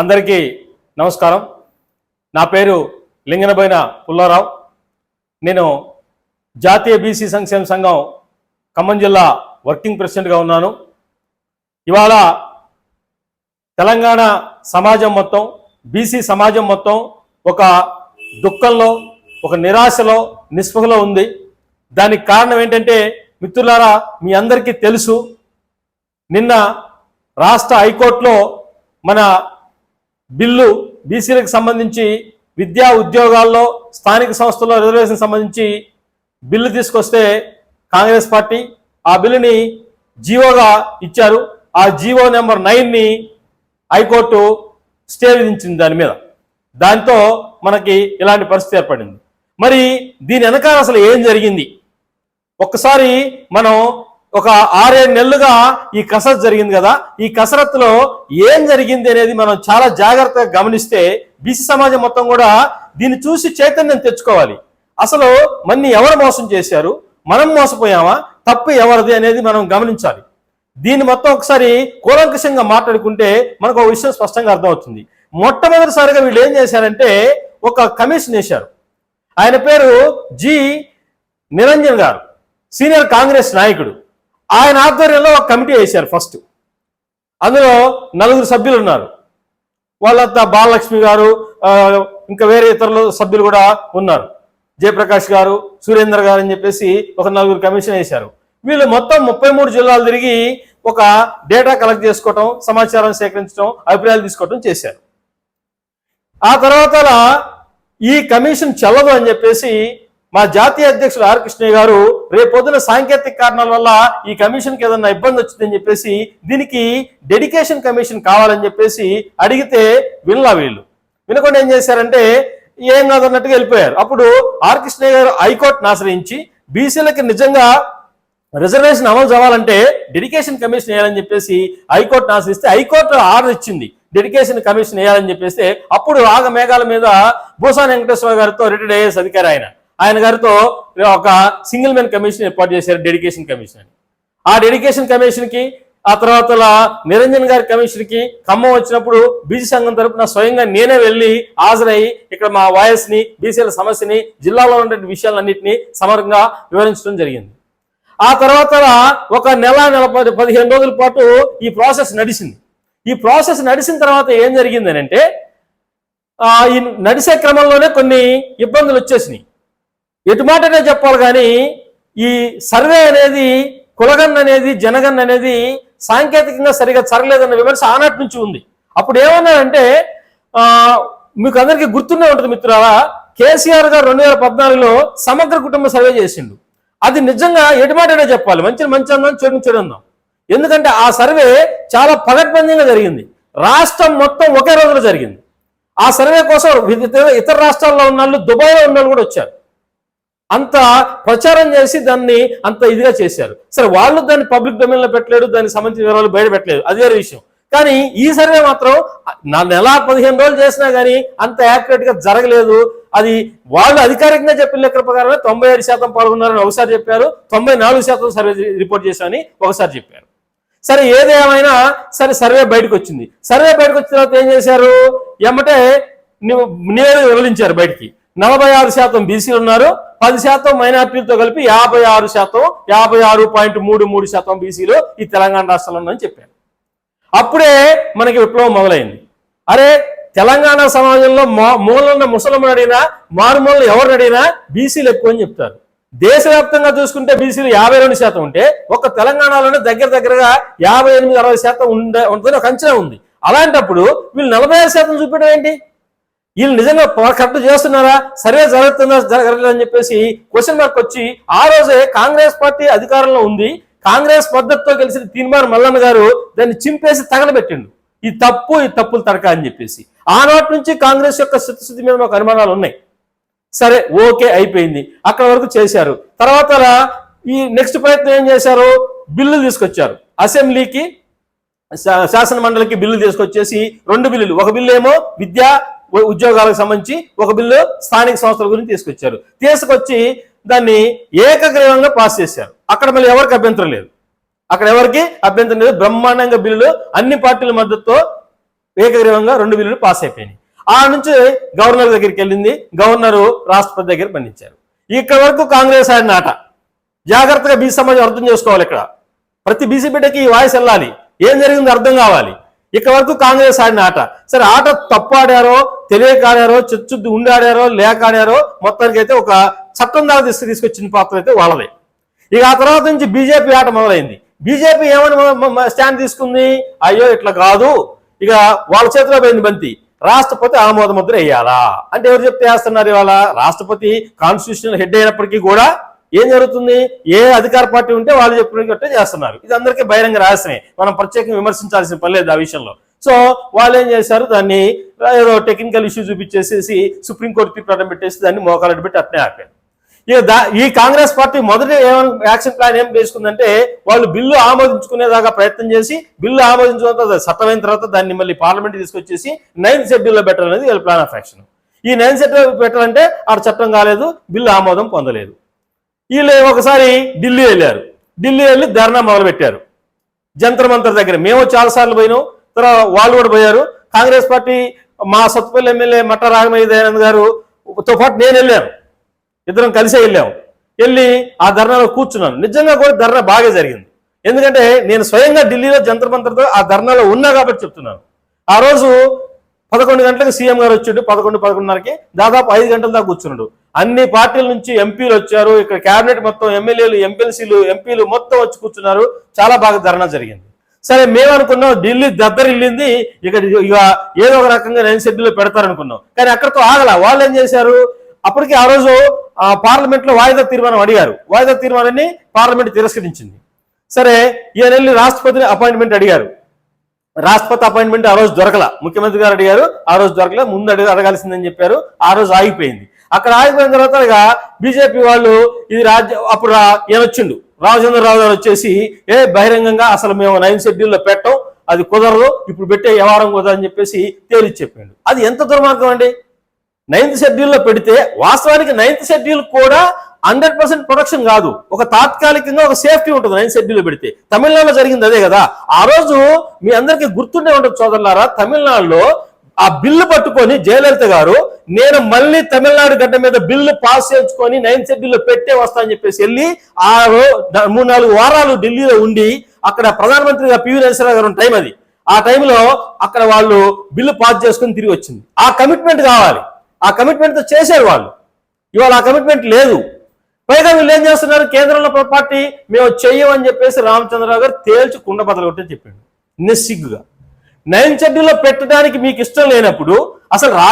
అందరికీ నమస్కారం. నా పేరు లింగనబోయిన పుల్లారావు. నేను జాతీయ బీసీ సంక్షేమ సంఘం ఖమ్మం జిల్లా వర్కింగ్ ప్రెసిడెంట్గా ఉన్నాను. ఇవాళ తెలంగాణ సమాజం మొత్తం బీసీ సమాజం మొత్తం ఒక దుఃఖంలో ఒక నిరాశలో నిస్పృహలో ఉంది. దానికి కారణం ఏంటంటే మిత్రులారా మీ అందరికీ తెలుసు నిన్న రాష్ట్ర హైకోర్టులో మన బిల్లు బీసీలకు సంబంధించి విద్యా ఉద్యోగాల్లో స్థానిక సంస్థల్లో రిజర్వేషన్ సంబంధించి బిల్లు తీసుకొస్తే కాంగ్రెస్ పార్టీ ఆ బిల్లుని జీవోగా ఇచ్చారు. ఆ జీవో నెంబర్ నైన్ని హైకోర్టు స్టే విధించింది దాని మీద. దాంతో మనకి ఇలాంటి పరిస్థితి ఏర్పడింది. మరి దీని వెనకాల అసలు ఏం జరిగింది? ఒక్కసారి మనం ఒక ఆరేడు నెలలుగా ఈ కసరత్ జరిగింది కదా. ఈ కసరత్తులో ఏం జరిగింది అనేది మనం చాలా జాగ్రత్తగా గమనిస్తే బీసీ సమాజం మొత్తం కూడా దీన్ని చూసి చైతన్యం తెచ్చుకోవాలి. అసలు మన్ని ఎవరు మోసం చేశారు? మనం మోసపోయామా? తప్పు ఎవరిది అనేది మనం గమనించాలి. దీన్ని మొత్తం ఒకసారి కూలంకషంగా మాట్లాడుకుంటే మనకు ఒక విషయం స్పష్టంగా అర్థమవుతుంది. మొట్టమొదటిసారిగా వీళ్ళు ఏం చేశారంటే ఒక కమిషన్ వేశారు. ఆయన పేరు జి నిరంజన్ గారు సీనియర్ కాంగ్రెస్ నాయకుడు. ఆయన ఆధ్వర్యంలో ఒక కమిటీ వేశారు ఫస్ట్ అందులో నలుగురు సభ్యులు ఉన్నారు. వాళ్ళంతా బాలలక్ష్మి గారు ఇంకా వేరే ఇతరులు సభ్యులు కూడా ఉన్నారు. జయప్రకాష్ గారు సురేందర్ గారు అని చెప్పేసి ఒక నలుగురు కమిషన్ వేశారు. వీళ్ళు మొత్తం ముప్పై మూడు జిల్లాలు తిరిగి ఒక డేటా కలెక్ట్ చేసుకోవటం సమాచారం సేకరించడం అభిప్రాయాలు తీసుకోవటం చేశారు. ఆ తర్వాత ఈ కమిషన్ చెల్లదు అని చెప్పేసి మా జాతీయ అధ్యక్షుడు ఆర్ కృష్ణయ్య గారు రేపొద్దున సాంకేతిక కారణాల వల్ల ఈ కమిషన్కి ఏదన్నా ఇబ్బంది వచ్చిందని చెప్పేసి దీనికి డెడికేషన్ కమిషన్ కావాలని చెప్పేసి అడిగితే వినలా వీళ్ళు. వినకుండా ఏం చేశారంటే ఏం కాదన్నట్టుగా వెళ్ళిపోయారు. అప్పుడు ఆర్ కృష్ణయ్య గారు హైకోర్టును ఆశ్రయించి బీసీలకి నిజంగా రిజర్వేషన్ అమలు కావాలంటే డెడికేషన్ కమిషన్ వేయాలని చెప్పేసి హైకోర్టును ఆశ్రయిస్తే హైకోర్టు ఆర్డర్ ఇచ్చింది. డెడికేషన్ కమిషన్ వేయాలని చెప్పేస్తే అప్పుడు ఆగ మేఘాల మీద భూసాని వెంకటేశ్వర గారితో రిటైర్డ్ ఐఏఎస్ అధికారి ఆయన. ఆయన గారితో ఒక సింగిల్ మెన్ కమిషన్ ఏర్పాటు చేశారు డెడికేషన్ కమిషన్ అని. ఆ డెడికేషన్ కమిషన్కి ఆ తర్వాత నిరంజన్ గారి కమిషన్కి ఖమ్మం వచ్చినప్పుడు బీసీ సంఘం తరపున స్వయంగా నేనే వెళ్ళి హాజరై ఇక్కడ మా వాయిస్ని బీసీల సమస్యని జిల్లాలో ఉండే విషయాలన్నింటినీ సమగ్రంగా వివరించడం జరిగింది. ఆ తర్వాత ఒక నెల నెల పది పదిహేను రోజుల పాటు ఈ ప్రాసెస్ నడిచింది. ఈ ప్రాసెస్ నడిచిన తర్వాత ఏం జరిగిందని అంటే ఈ నడిసే క్రమంలోనే కొన్ని ఇబ్బందులు వచ్చేసినాయి. ఎటు మాటనే చెప్పాలి కానీ ఈ సర్వే అనేది కులగన్ అనేది జనగన్ అనేది సాంకేతికంగా సరిగా సరలేదన్న విమర్శ ఆనాటి నుంచి ఉంది. అప్పుడు ఏమన్నారంటే మీకు అందరికీ గుర్తునే ఉంటుంది మిత్రులారా కేసీఆర్ గారు రెండు వేల పద్నాలుగులో సమగ్ర కుటుంబ సర్వే చేసిండు. అది నిజంగా ఎటుమాటనే చెప్పాలి. మంచి మంచి అందాం చెడు చెడు అందాం ఎందుకంటే ఆ సర్వే చాలా పగడ్బందీగా జరిగింది. రాష్ట్రం మొత్తం ఒకే రోజులో జరిగింది. ఆ సర్వే కోసం ఇతర రాష్ట్రాల్లో ఉన్న వాళ్ళు దుబాయ్లో ఉన్న వాళ్ళు కూడా వచ్చారు. అంత ప్రచారం చేసి దాన్ని అంత ఇదిగా చేశారు. సరే వాళ్ళు దాన్ని పబ్లిక్ డొమైన్లో పెట్టలేడు దానికి సంబంధించిన వివరాలు బయట పెట్టలేదు. అది వేరే విషయం. కానీ ఈ సర్వే మాత్రం నా నెల పదిహేను రోజులు చేసినా కానీ అంత యాక్యురేట్గా జరగలేదు. అది వాళ్ళు అధికారికంగా చెప్పిన లెక్కల ప్రకారమే తొంభై ఏడు శాతం పాల్గొన్నారని ఒకసారి చెప్పారు. తొంభై నాలుగు శాతం సర్వే రిపోర్ట్ చేశామని ఒకసారి చెప్పారు. సరే ఏదేమైనా సరే సర్వే బయటకు వచ్చింది సర్వే బయటకు వచ్చిన తర్వాత ఏం చేశారు? ఎమ్మటే ని- నివేదిక వివరించారు బయటికి. నలభై ఆరు శాతం బీసీలు ఉన్నారు. పది శాతం మైనార్టీలతో కలిపి యాభై ఆరు శాతం యాభై ఆరు పాయింట్ మూడు మూడు శాతం బీసీలు ఈ తెలంగాణ రాష్ట్రంలో ఉందని చెప్పారు. అప్పుడే మనకి విప్లవం మొదలైంది. అరే తెలంగాణ సమాజంలో మా మూలన్న ముసలమ్మని అడిగినా మారుమూలను ఎవరిని అడిగినా బీసీలు ఎక్కువ అని చెప్తారు. దేశవ్యాప్తంగా చూసుకుంటే బీసీలు యాభై రెండు శాతం ఉంటే ఒక తెలంగాణలోనే దగ్గర దగ్గరగా యాభై ఎనిమిది అరవై శాతం ఉండే ఉంటుందని ఒక అంచనా ఉంది. అలాంటప్పుడు వీళ్ళు నలభై ఐదు శాతం చూపించడం ఏంటి? వీళ్ళు నిజంగా కరెక్ట్ చేస్తున్నారా? సర్వే జరుగుతుందా? జరగలేదు అని చెప్పేసి క్వశ్చన్ మార్క్ వచ్చి ఆ రోజే కాంగ్రెస్ పార్టీ అధికారంలో ఉంది. కాంగ్రెస్ పద్ధతితో కలిసిన తీన్మార్ మల్లన్న గారు దాన్ని చింపేసి తగలబెట్టిండు. ఈ తప్పు ఈ తప్పులు తడక అని చెప్పేసి. ఆనాటి నుంచి కాంగ్రెస్ యొక్క స్థితిస్థితి మీద మాకు అనుమానాలు ఉన్నాయి. సరే ఓకే అయిపోయింది. అక్కడ వరకు చేశారు. తర్వాత ఈ నెక్స్ట్ ప్రయత్నం ఏం చేశారు? బిల్లులు తీసుకొచ్చారు. అసెంబ్లీకి శా- శాసన మండలికి బిల్లు తీసుకొచ్చేసి రెండు బిల్లులు. ఒక బిల్లు ఏమో విద్యా ఉద్యోగాలకు సంబంధించి ఒక బిల్లు స్థానిక సంస్థల గురించి తీసుకొచ్చారు. తీసుకొచ్చి దాన్ని ఏకగ్రీవంగా పాస్ చేశారు. అక్కడ మళ్ళీ ఎవరికి అభ్యంతరం లేదు? అక్కడ ఎవరికి అభ్యంతరం లేదు? బ్రహ్మాండంగా బిల్లులు అన్ని పార్టీల మద్దతుతో ఏకగ్రీవంగా రెండు బిల్లులు పాస్ అయిపోయినాయి. ఆ నుంచి గవర్నర్ దగ్గరికి వెళ్ళింది. గవర్నరు రాష్ట్రపతి దగ్గర పండించారు ఇక్కడ వరకు కాంగ్రెస్ ఆయన ఆట. జాగ్రత్తగా బీసీ సమాజం అర్థం చేసుకోవాలి ఇక్కడ. ప్రతి బీసీ బిడ్డకి ఈ వాయిస్ వెళ్ళాలి. ఏం జరిగిందో అర్థం కావాలి. ఇక్కడ వరకు కాంగ్రెస్ ఆడిన ఆట. సరే ఆట తప్పు ఆడారో తెలియక ఆడారో చిచ్చుద్ది ఉండి ఆడారో లేక ఆడారో మొత్తానికి అయితే ఒక చట్టం దాకా తీసుకు తీసుకొచ్చిన పాత్ర అయితే వాళ్ళదే. ఇక ఆ తర్వాత నుంచి బీజేపీ ఆట మొదలైంది. బీజేపీ ఏమని స్టాండ్ తీసుకుంది? అయ్యో ఇట్లా కాదు. ఇక వాళ్ళ చేతిలో పోయింది బంతి. రాష్ట్రపతి ఆమోద ముద్ర వేయాలా? అంటే ఎవరు చెప్తే వేస్తున్నారు ఇవాళ? రాష్ట్రపతి కాన్స్టిట్యూషన్ హెడ్ అయినప్పటికీ కూడా ఏం జరుగుతుంది? ఏ అధికార పార్టీ ఉంటే వాళ్ళు చెప్పినట్టే చేస్తున్నారు. ఇది అందరికీ బహిరంగ రహస్యమే. మనం ప్రత్యేకంగా విమర్శించాల్సిన పని లేదు ఆ విషయంలో. సో వాళ్ళు ఏం చేశారు? దాన్ని ఏదో టెక్నికల్ ఇష్యూ చూపించేసేసి సుప్రీంకోర్టు తీర్పు పెట్టేసి దాన్ని మోకాలు పెట్టి అట్నే ఆపారు. ఇక దా ఈ కాంగ్రెస్ పార్టీ మొదట ఏమైనా యాక్షన్ ప్లాన్ ఏం చేసుకుందంటే వాళ్ళు బిల్లు ఆమోదించుకునేదాకా ప్రయత్నం చేసి బిల్లు ఆమోదించుకున్న తర్వాత తర్వాత దాన్ని మళ్ళీ పార్లమెంట్ తీసుకొచ్చేసి నైన్త్ షెడ్యూల్లో పెట్టాలనేది వీళ్ళ ప్లాన్ ఆఫ్ యాక్షన్. ఈ నైన్త్ షెడ్యూల్ పెట్టాలంటే ఆడ చట్టం కాలేదు బిల్లు ఆమోదం పొందలేదు. వీళ్ళు ఒకసారి ఢిల్లీ వెళ్ళారు. ఢిల్లీ వెళ్ళి ధర్నా మొదలుపెట్టారు. జంతర్ మంతర్ దగ్గర. మేము చాలాసార్లు పోయినాం. తర్వాత వాళ్ళు కూడా పోయారు. కాంగ్రెస్ పార్టీ మా సత్తుపల్లి ఎమ్మెల్యే మట్ట రాగమయ్య దయానంద్ గారు పాటు నేను వెళ్ళాను ఇద్దరం కలిసే వెళ్ళాము వెళ్ళి ఆ ధర్నాలో కూర్చున్నాను. నిజంగా కూడా ధర్నా బాగా జరిగింది. ఎందుకంటే నేను స్వయంగా ఢిల్లీలో జంతర్ మంతర్తో ఆ ధర్నాలో ఉన్నా కాబట్టి చెప్తున్నాను. ఆ రోజు పదకొండు గంటలకు సీఎం గారు వచ్చిండు. పదకొండు పదకొండున్నరకి దాదాపు ఐదు గంటల దాకా కూర్చున్నాడు. అన్ని పార్టీల నుంచి ఎంపీలు వచ్చారు. ఇక్కడ కేబినెట్ మొత్తం ఎమ్మెల్యేలు ఎంపీఎల్సీలు ఎంపీలు మొత్తం వచ్చి కూర్చున్నారు. చాలా బాగా ధర్నా జరిగింది. సరే మేము అనుకున్నాం ఢిల్లీ దద్దరిల్లింది ఇక్కడ ఇక ఏదో ఒక రకంగా నైన్ షెడ్యూల్లో పెడతారనుకున్నాం. కానీ అక్కడితో ఆగల. వాళ్ళు ఏం చేశారు? అప్పటికి ఆ రోజు ఆ పార్లమెంట్లో వాయిదా తీర్మానం అడిగారు. వాయిదా తీర్మానాన్ని పార్లమెంట్ తిరస్కరించింది. సరే ఈయన వెళ్ళి రాష్ట్రపతిని అపాయింట్మెంట్ అడిగారు. రాష్ట్రపతి అపాయింట్మెంట్ ఆ రోజు దొరకల. ముఖ్యమంత్రి గారు అడిగారు. ఆ రోజు దొరకలే. ముందు అడిగి అడగాల్సిందని చెప్పారు. ఆ రోజు ఆగిపోయింది. అక్కడ ఆగిపోయిన తర్వాత ఇక బీజేపీ వాళ్ళు ఇది రాజ్య అప్పుడు రా- ఈయన రామచంద్రరావు గారు వచ్చేసి ఏ బహిరంగంగా అసలు మేము నైన్ షెడ్యూల్లో పెట్టం అది కుదరదు ఇప్పుడు పెట్టే వ్యవహారం కుదరని చెప్పేసి తేలి చెప్పాడు. అది ఎంత దుర్మార్గం అండి? నైన్త్ షెడ్యూల్లో పెడితే వాస్తవానికి నైన్త్ షెడ్యూల్ కూడా హండ్రెడ్ పర్సెంట్ ప్రొడక్షన్ కాదు. ఒక తాత్కాలికంగా ఒక సేఫ్టీ ఉంటుంది నైన్త్ షెడ్యూల్ పెడితే. తమిళనాడులో జరిగింది అదే కదా. ఆ రోజు మీ అందరికీ గుర్తుండే ఉంటుంది సోదరులారా తమిళనాడులో ఆ బిల్లు పట్టుకొని జయలలిత గారు నేను మళ్ళీ తమిళనాడు గడ్డ మీద బిల్లు పాస్ చేయించుకొని నైన్ షెడ్యూల్లో పెట్టే వస్తా అని చెప్పేసి వెళ్ళి ఆ మూడు నాలుగు వారాలు ఢిల్లీలో ఉండి అక్కడ ప్రధానమంత్రిగా పివి నరసింహరావు గారు టైం అది. ఆ టైంలో అక్కడ వాళ్ళు బిల్లు పాస్ చేసుకుని తిరిగి వచ్చింది. ఆ కమిట్మెంట్ కావాలి. ఆ కమిట్మెంట్ చేశారు వాళ్ళు. ఇవాళ ఆ కమిట్మెంట్ లేదు. పైగా వీళ్ళు ఏం చేస్తున్నారు? కేంద్రంలో పార్టీ మేము చెయ్యమని చెప్పేసి రామచంద్రరావు గారు తేల్చి కుండ బదలు చెప్పాడు. నిస్సిగ్గుగా. నైన్ షెడ్యూల్లో పెట్టడానికి మీకు ఇష్టం లేనప్పుడు అసలు రా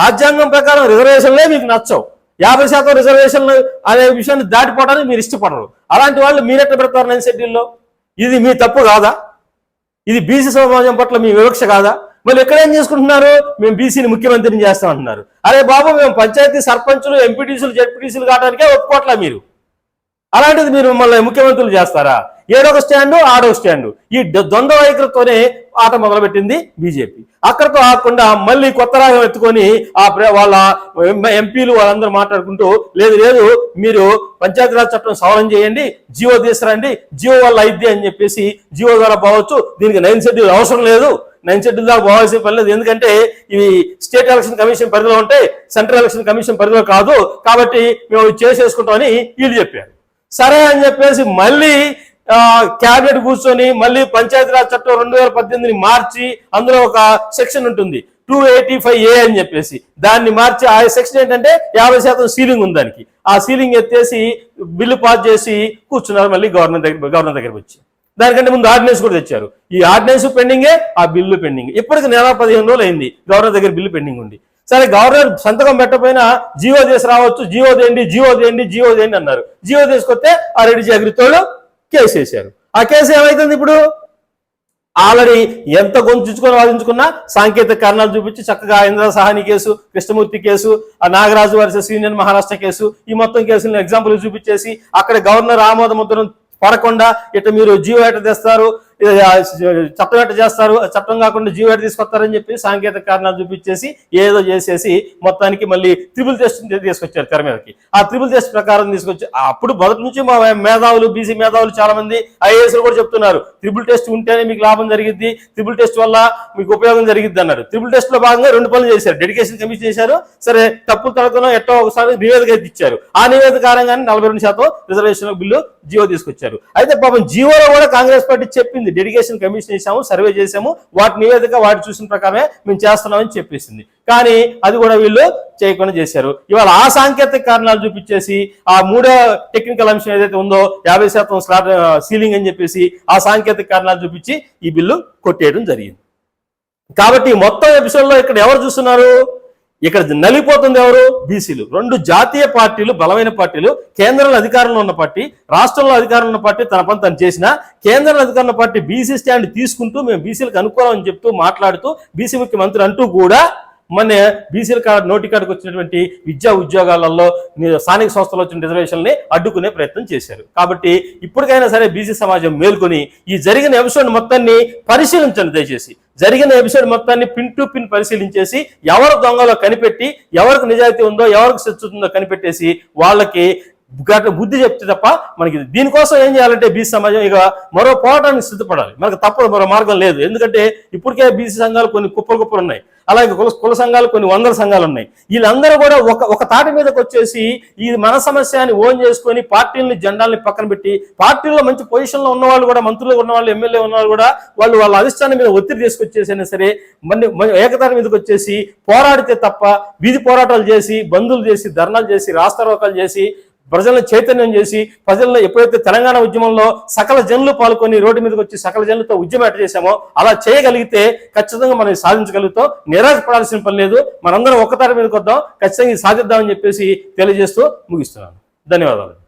రాజ్యాంగం ప్రకారం రిజర్వేషన్లే మీకు నచ్చవు. యాభై శాతం రిజర్వేషన్లు అనే విషయాన్ని దాటిపోవడానికి మీరు ఇష్టపడరు. అలాంటి వాళ్ళు మీరెట్ట పెడతారు నైన్ షెడ్యూల్లో ఇది మీ తప్పు కాదా? ఇది బీసీ సమాజం పట్ల మీ వివక్ష కాదా? మళ్ళీ ఎక్కడ ఏం చేసుకుంటున్నారు? మేము బీసీని ముఖ్యమంత్రిని చేస్తామంటున్నారు అరే బాబు మేము పంచాయతీ సర్పంచులు ఎంపీటీసీలు జడ్పీటీసీలు కావడానికే ఒప్పుకోవట్లా మీరు? అలాంటిది మీరు మిమ్మల్ని ముఖ్యమంత్రులు చేస్తారా? ఏడొక స్టాండు ఆడొక స్టాండు. ఈ ద్వంద్వ వైఖరితోనే ఆట మొదలుపెట్టింది బీజేపీ. అక్కడితో ఆకుండా మళ్ళీ కొత్త రాగం ఎత్తుకొని ఆ వాళ్ళ ఎం- ఎంపీలు వాళ్ళందరూ మాట్లాడుకుంటూ లేదు లేదు మీరు పంచాయతీరాజ్ చట్టం సవరణ చేయండి జియో తీసుకురండి జియో వల్ల అయిద్ది అని చెప్పేసి జియో ద్వారా పోవచ్చు. దీనికి నైన్ షెడ్యూల్ అవసరం లేదు. నైన్ షెడ్యూల్ దాకా పోవాల్సిన పని లేదు. ఎందుకంటే ఇవి స్టేట్ ఎలక్షన్ కమిషన్ పరిధిలో ఉంటే సెంట్రల్ ఎలక్షన్ కమిషన్ పరిధిలో కాదు. కాబట్టి మేము చేసేసుకుంటామని వీళ్ళు చెప్పారు. సరే అని చెప్పేసి మళ్ళీ క్యాబినెట్ కూర్చొని మళ్ళీ పంచాయతీరాజ్ చట్టం రెండు వేల పద్దెనిమిదిని మార్చి అందులో ఒక సెక్షన్ ఉంటుంది. టూ ఎయిటీ ఫైవ్ ఏ అని చెప్పేసి. దాన్ని మార్చి ఆ సెక్షన్ ఏంటంటే యాభై శాతం సీలింగ్ ఉంది దానికి. ఆ సీలింగ్ ఎత్తేసి బిల్లు పాస్ చేసి కూర్చున్నారు మళ్ళీ గవర్నర్ దగ్గర గవర్నర్ దగ్గరికి వచ్చి. దానికంటే ముందు ఆర్డినెన్స్ కూడా తెచ్చారు. ఈ ఆర్డినెన్స్ పెండింగే ఆ బిల్లు పెండింగ్ ఇప్పటికి నెల పదిహేను రోజులు అయింది. గవర్నర్ దగ్గర బిల్లు పెండింగ్ ఉంది. సరే గవర్నర్ సంతకం పెట్టకపోయినా జియో చేసి రావచ్చు. జియో దేండి జియో దేండి జియో దేండి అన్నారు. జియో తీసుకొస్తే ఆ రెడ్డి జాగ్రత్తలు కేసు వేశారు ఆ కేసు ఏమైతుంది ఇప్పుడు? ఆల్రెడీ ఎంత గొంతుంచుకొని వాదించుకున్నా సాంకేతిక కారణాలు చూపించి చక్కగా ఇంద్ర సహాని కేసు కృష్ణమూర్తి కేసు ఆ Nagaraju versus union Maharashtra case ఈ మొత్తం కేసులను ఎగ్జాంపుల్ చూపించేసి అక్కడ గవర్నర్ ఆమోద ముద్రను పడకుండా ఇట్లా మీరు జీవో ఎట తెస్తారు? చట్టం ఎట్ట చేస్తారు? చట్టం కాకుండా జీవో ఎట్ట తీసుకొస్తారని చెప్పి సాంకేతిక కారణాలు చూపించేసి ఏదో చేసేసి మొత్తానికి మళ్ళీ త్రిబుల్ టెస్ట్ తీసుకొచ్చారు తెర మీదకి. ఆ త్రిబుల్ టెస్ట్ ప్రకారం తీసుకొచ్చి అప్పుడు మొదటి నుంచి మా మేధావులు బీసీ మేధావులు చాలా మంది ఐఏఎస్లు కూడా చెప్తున్నారు. త్రిబుల్ టెస్ట్ ఉంటేనే మీకు లాభం జరిగింది త్రిబుల్ టెస్ట్ వల్ల మీకు ఉపయోగం జరిగింది అన్నారు. త్రిబుల్ టెస్ట్లో భాగంగా రెండు పనులు చేశారు. డెడికేషన్ కమిషన్ చేశారు. సరే తప్పులు తడకలో ఎట్టో ఒకసారి నివేదిక ఇచ్చారు. ఆ నివేదిక కారణంగానే నలభై రెండు శాతం రిజర్వేషన్ బిల్లు జియో తీసుకొచ్చారు. అయితే పాపం జియోలో కూడా కాంగ్రెస్ పార్టీ చెప్పింది డెడికేషన్ కమిషన్ ఇచ్చాము సర్వే చేసాము వాటి నివేదిక వాటి చూసిన ప్రకారమే మేము చేస్తున్నామని చెప్పేసింది. కానీ అది కూడా వీళ్ళు చేయకుండా చేశారు. ఇవాళ ఆ సాంకేతిక కారణాలు చూపించేసి ఆ మూడో టెక్నికల్ అంశం ఏదైతే ఉందో యాభై శాతం సీలింగ్ అని చెప్పేసి ఆ సాంకేతిక కారణాలు చూపించి ఈ బిల్లు కొట్టేయడం జరిగింది. కాబట్టి మొత్తం ఎపిసోడ్లో ఇక్కడ ఎవరు చూస్తున్నారు? ఇక్కడ నలిపోతుంది ఎవరు? బీసీలు. రెండు జాతీయ పార్టీలు బలమైన పార్టీలు కేంద్రంలో అధికారంలో ఉన్న పార్టీ రాష్ట్రంలో అధికారంలో ఉన్న పార్టీ తన పని తను చేసిన కేంద్రంలో అధికారంలో పార్టీ బీసీ స్టాండ్ తీసుకుంటూ మేము బీసీలకు అనుకూలం అని చెప్తూ మాట్లాడుతూ బీసీ ముఖ్యమంత్రి అంటూ కూడా మన బీసీల కార్డు నోటి కార్డుకు వచ్చినటువంటి విద్యా ఉద్యోగాలలో స్థానిక సంస్థలు వచ్చిన రిజర్వేషన్ని అడ్డుకునే ప్రయత్నం చేశారు. కాబట్టి ఇప్పటికైనా సరే బీసీ సమాజం మేల్కొని ఈ జరిగిన ఎపిసోడ్ మొత్తాన్ని పరిశీలించండి దయచేసి. జరిగిన ఎపిసోడ్ మొత్తాన్ని పిన్ టు పిన్ పరిశీలించేసి ఎవరు దొంగలో కనిపెట్టి ఎవరికి నిజాయితీ ఉందో ఎవరికి శత్రుతుందో కనిపెట్టేసి వాళ్ళకి బుద్ధి చెప్తే తప్ప మనకి దీనికోసం ఏం చేయాలంటే బీసీ సమాజం ఇక మరో పోరాటానికి సిద్ధపడాలి. మనకు తప్పదు మరో మార్గం లేదు. ఎందుకంటే ఇప్పటికే బీసీ సంఘాలు కొన్ని కుప్పలు కుప్పలు ఉన్నాయి. అలాగే కుల కుల సంఘాలు కొన్ని వందల సంఘాలు ఉన్నాయి. వీళ్ళందరూ కూడా ఒక ఒక తాటి మీదకి వచ్చేసి ఈ మన సమస్య అని ఓన్ చేసుకొని పార్టీలని జెండాల్ని పక్కన పెట్టి పార్టీల్లో మంచి పొజిషన్లో ఉన్న వాళ్ళు కూడా మంత్రులు ఉన్న వాళ్ళు ఎమ్మెల్యే ఉన్న వాళ్ళు కూడా వాళ్ళు వాళ్ళ అధిష్టానం మీద ఒత్తిడి తీసుకొచ్చేసైనా సరే మళ్ళీ ఏకతాటి మీదకి వచ్చేసి పోరాడితే తప్ప వీధి పోరాటాలు చేసి బంధువులు చేసి ధర్నాలు చేసి రాస్తారోకాలు చేసి ప్రజలను చైతన్యం చేసి ప్రజల్లో ఎప్పుడైతే తెలంగాణ ఉద్యమంలో సకల జనులు పాల్గొని రోడ్డు మీదకి వచ్చి సకల జనులతో ఉద్యమం చేశామో అలా చేయగలిగితే ఖచ్చితంగా మనం సాధించగలుగుతాం. నిరాశపడాల్సిన పని లేదు. మనందరం ఒక్కతారి మీదకి వద్దాం. ఖచ్చితంగా సాధిద్దామని చెప్పేసి తెలియజేస్తూ ముగిస్తున్నాను. ధన్యవాదాలు.